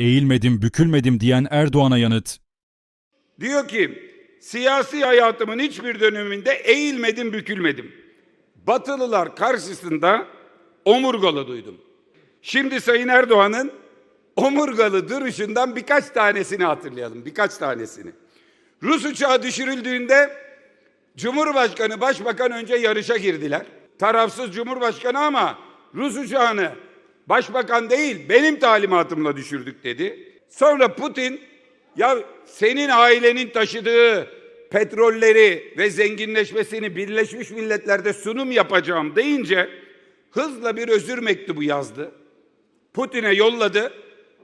Eğilmedim, bükülmedim diyen Erdoğan'a yanıt. Diyor ki siyasi hayatımın hiçbir döneminde eğilmedim bükülmedim. Batılılar karşısında omurgalı duydum. Şimdi Sayın Erdoğan'ın omurgalı duruşundan birkaç tanesini hatırlayalım. Birkaç tanesini. Rus uçağı düşürüldüğünde Cumhurbaşkanı, Başbakan önce yarışa girdiler. Tarafsız Cumhurbaşkanı ama Rus uçağını Başbakan değil benim talimatımla düşürdük dedi. Sonra Putin ya senin ailenin taşıdığı petrolleri ve zenginleşmesini Birleşmiş Milletler'de sunum yapacağım deyince hızla bir özür mektubu yazdı. Putin'e yolladı.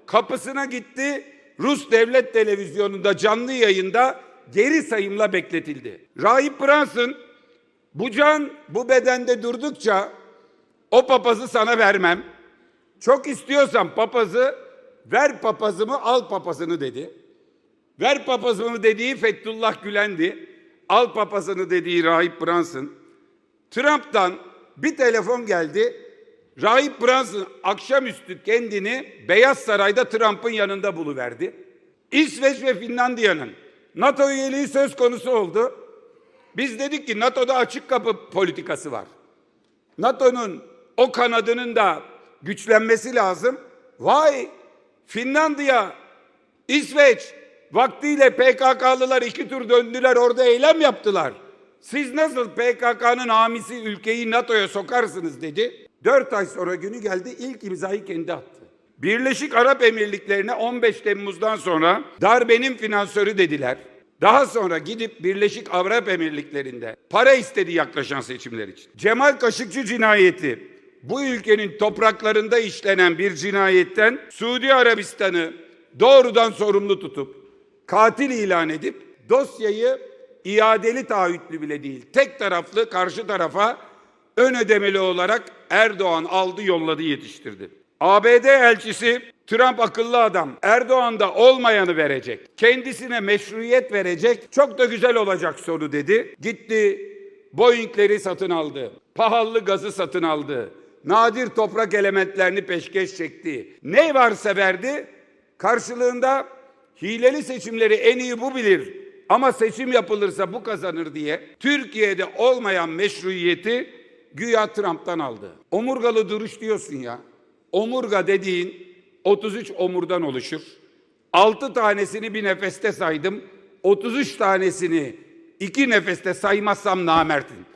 Kapısına gitti. Rus devlet televizyonunda canlı yayında geri sayımla bekletildi. Rahip Brunson bu can bu bedende durdukça o papazı sana vermem. Çok istiyorsan papazı ver papazımı al papazını dedi. Ver papazımı dediği Fethullah Gülen'di. Al papazını dediği Rahip Brunson. Trump'tan bir telefon geldi. Rahip Brunson akşamüstü kendini Beyaz Saray'da Trump'ın yanında buluverdi. İsveç ve Finlandiya'nın NATO üyeliği söz konusu oldu. Biz dedik ki NATO'da açık kapı politikası var. NATO'nun o kanadının da güçlenmesi lazım. Vay Finlandiya, İsveç vaktiyle PKK'lılar iki tur döndüler orada eylem yaptılar. Siz nasıl PKK'nın hamisi ülkeyi NATO'ya sokarsınız dedi. Dört ay sonra günü geldi ilk imzayı kendi attı. Birleşik Arap Emirlikleri'ne 15 Temmuz'dan sonra darbenin finansörü dediler. Daha sonra gidip Birleşik Arap Emirlikleri'nde para istedi yaklaşan seçimler için. Cemal Kaşıkçı cinayeti bu ülkenin topraklarında işlenen bir cinayetten Suudi Arabistan'ı doğrudan sorumlu tutup katil ilan edip dosyayı iadeli taahhütlü bile değil tek taraflı karşı tarafa ön ödemeli olarak Erdoğan aldı yolladı yetiştirdi. ABD elçisi Trump akıllı adam. Erdoğan da olmayanı verecek. Kendisine meşruiyet verecek. Çok da güzel olacak sonu dedi. Gitti Boeing'leri satın aldı. Pahalı gazı satın aldı. Nadir toprak elementlerini peşkeş çekti. Ne varsa verdi. Karşılığında hileli seçimleri en iyi bu bilir. Ama seçim yapılırsa bu kazanır diye Türkiye'de olmayan meşruiyeti güya Trump'tan aldı. Omurgalı duruş diyorsun ya. Omurga dediğin 33 omurdan oluşur. 6 tanesini bir nefeste saydım. 33 tanesini iki nefeste saymazsam namertim.